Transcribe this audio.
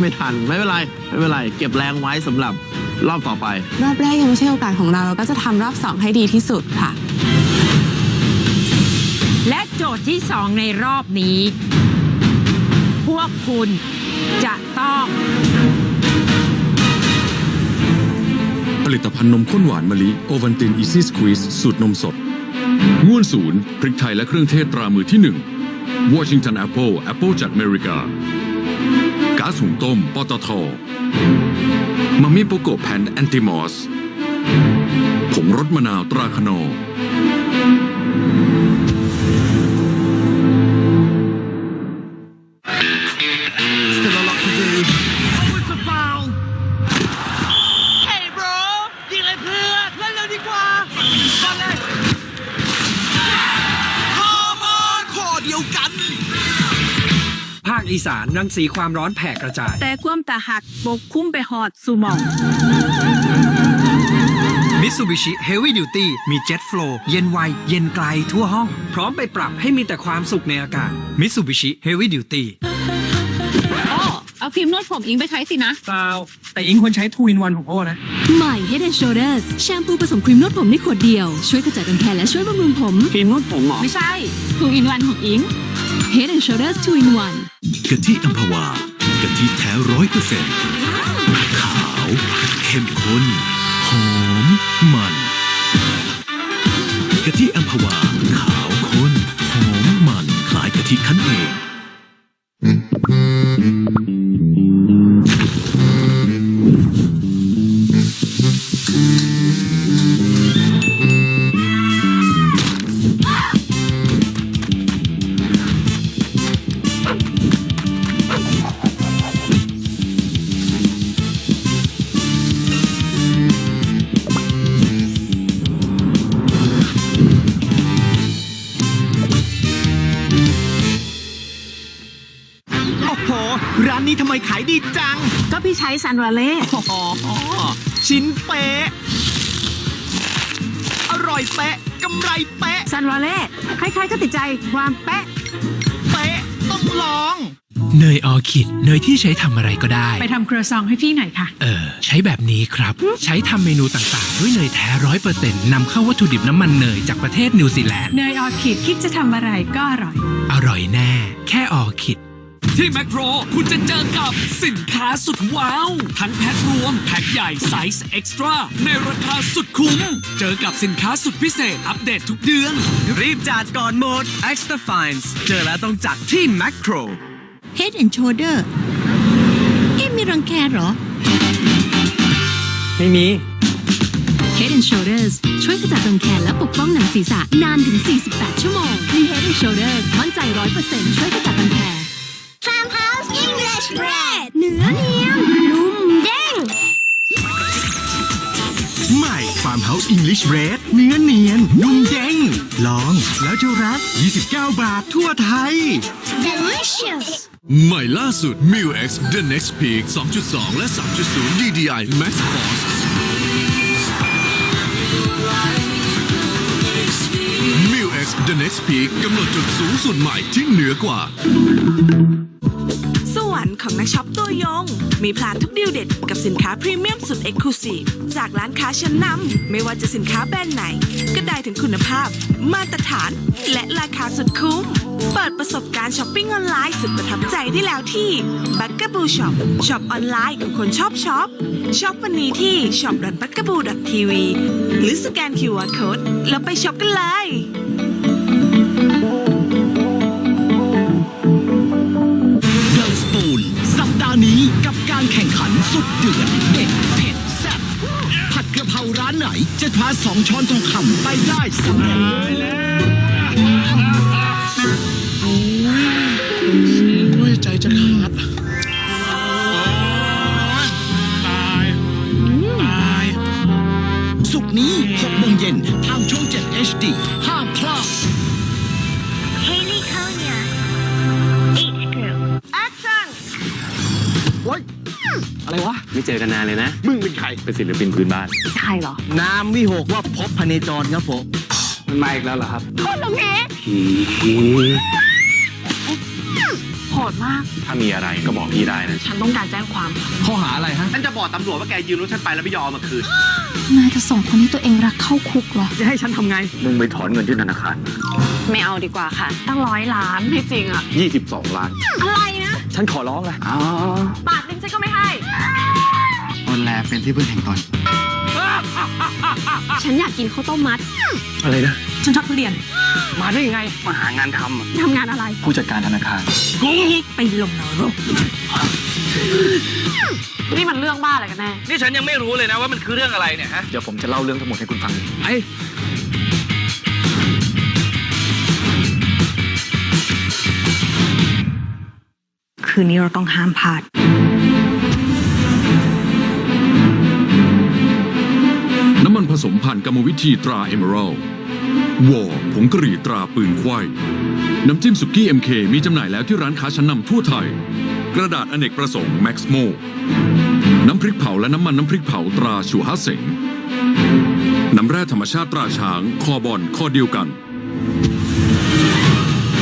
ไม่ทันไม่เป็นไรไม่เป็นไร เก็บแรงไว้สำหรับรอบต่อไป รอบแรกยังไม่ใช่โอกาสของเรา เราก็จะทำรอบสองให้ดีที่สุดค่ะ และโจทย์ที่สองในรอบนี้ พวกคุณจะต้อง ผลิตภัณฑ์นมข้นหวานมะลิโอวันตินอีซี่สควีสสูตรนมสด ง่วนศูนย์พริกไทยและเครื่องเทศตรามือที่หนึ่งวอชิงตันแอปเปิลแอปเปิลจากอเมริกา ก๊าซหุงต้ม ปตทมัมมี่โปโกแพนแอนติมอสผงรสมะนาวตราคโนาคอีสานรังสีความร้อนแผ่กระจาย แต่ความตาหักปกคุ้มไปหอดสู่หมอง Mitsubishi Heavy Duty มีเจ็ตโฟลเย็นไว เย็นไกลทั่วห้อง พร้อมไปปรับให้มีแต่ความสุขในอากาศ Mitsubishi Heavy Duty อ้อเอาครีมนวดผมอิงไปใช้สินะ เปล่าแต่อิงควรใช้ทูอินวันของโอ้นะ ใหม่ Head and Shoulders แชมพูผสมครีมนวดผมในขวดเดียว ช่วยกระจัดรังแคและช่วยบำรุงผม ครีมนวดผมเหรอ ไม่ใช่ทูอินวันของอิง Head and Shoulders 2 in 1 กะทิอัมพวากะทิแท้ร้อยเปอร์เซ็นต์ขาว เข้มข้น หอม มันกะทิอัมพวา ขาวข้น หอมมันคล้ายกะทิคั้นเอง นนี้ทำไมขายดีจัง ก็พี่ใช้ซันวาเล่อ๋อชิ้นเป๊ะ อร่อยเป๊ะกำไรเป๊ะ ซันวาเล่ใครๆก็ติดใจความแป๊ะ เป๊ะ ต้องลอง เนยออร์คิดเนยที่ใช้ทำอะไรก็ได้ ไปทำครัวซองให้พี่หน่อยค่ะ เออ ใช้แบบนี้ครับ ใช้ทำเมนูต่างๆ ด้วยเนยแท้ร้อยเปอร์เซ็นต์นำเข้าวัตถุดิบน้ำมันเนยจากประเทศนิวซีแลนด์ เนยออร์คิดคิดจะทำอะไรก็อร่อย อร่อยแน่ แค่ออร์คิด ที่แมคโครคุณจะเจอกับสินค้าสุดว้าว ทั้งแพ็ครวม แพ็คใหญ่ไซส์เอ็กซ์ตร้าในราคาสุดคุ้ม เจอกับสินค้าสุดพิเศษอัปเดตทุกเดือน รีบจัดก่อนหมด Extra Fines เจอแล้วต้องจัดที่ Macro Head and Shoulder เอ๊ะมีรังแคเหรอ ไม่มี Head and Shoulders ช่วยกระจัดรังแคและปกป้องหนังศีรษะนานถึง 48 ชั่วโมงมี Head and Shoulders มั่นใจ 100%ช่วยกระจัดรังแค Farmhouse English Bread เนื้อเนียนนุ่มเด้ง ใหม่ Farmhouse English Red เนื้อเนียน นุ่มเด้ง ลองแล้วจะรัก 29 บาททั่วไทย Delicious ใหม่ล่าสุด m i l X The Next Peak 2.2 และ 3.0 DDI Max Force m i l X The Next Peak กำหนดจุดสูงสุดใหม่ที่เหนือกว่าสวรรค์ ของนักช็อปตัวยง มีพลาดทุกดีลเด็ดกับสินค้าพรีเมียมสุดเอกลูซีจากร้านค้าชั้นนำไม่ว่าจะสินค้าแบรนด์ไหน ก็ได้ถึงคุณภาพ มาตรฐาน และราคาสุดคุ้ม เปิดประสบการณ์ช้อปปิ้งออนไลน์สุดประทับใจได้แล้วที่ b u g a b o o Shop ช็อปออนไลน์ของคนชอบช็อปช็อปวันนี้ที่ shop.bugaboo.tv หรือสแกน QR Code แล้วไปช็อปกันเลย กับการแข่งขันสุดเดือดเด็ดเผ็ดแซ่บผัดกระเพราร้านไหนจะพาสองช้อนทองคำไปได้สำเร็จ อะไรวะ ไม่เจอกันนานเลยนะ มึงเป็นใคร เป็นศิลปินพื้นบ้านใครเหรอนามวิหกว่าพบพเนจรครับผม มันมาอีกแล้วเหรอครับโคตรลงเอผีหอดมาก ถ้ามีอะไรก็บอกพี่ได้นะ ฉันต้องการแจ้งความ ข้อหาอะไรฮะ ฉันจะบอกตำรวจว่าแกยืมรถฉันไปแล้วไม่ยอมเอามาคืน นายจะส่งคนที่ตัวเองรักเข้าคุกเหรอ จะให้ฉันทำไง มึงไปถอนเงินที่ธนาคาร ไม่เอาดีกว่าค่ะ ตั้งร้อยล้านไม่จริงอะ22 ล้าน อะไรนะ ฉันขอร้องเลยอ๋อบาทหนึงฉันก็ไม่ให้ ตนแลเป็นที่พึ่งแห่งตน ฉันอยากกินข้าวต้มมัด อะไรนะ ฉันชอบทุเรียน มาได้ยังไง มาหางานทำอะทำงานอะไร ผู้จัดการธนาคาร ไปลงนรก นี่มันเรื่องบ้าอะไรกันแน่ นี่ฉันยังไม่รู้เลยนะว่ามันคือเรื่องอะไรเนี่ยฮะ เดี๋ยวผมจะเล่าเรื่องทั้งหมดให้คุณฟัง ไอ้ คืนนี้เราต้องห้ามพลาด น้ำมันผสมผ่านกรรมวิธีตราเอเมอรัลวอผงกะหรี่ตราปืนควายน้ำจิ้มสุกี้ MK มีจำหน่ายแล้วที่ร้านค้าชั้นนำทั่วไทย กระดาษอเนกประสงค์แม็กซ์โมน้ำพริกเผาและน้ำมันน้ำพริกเผาตราชัวฮาเสงน้ำแร่ธรรมชาติตราช้าง คอบอลข้อเดียวกัน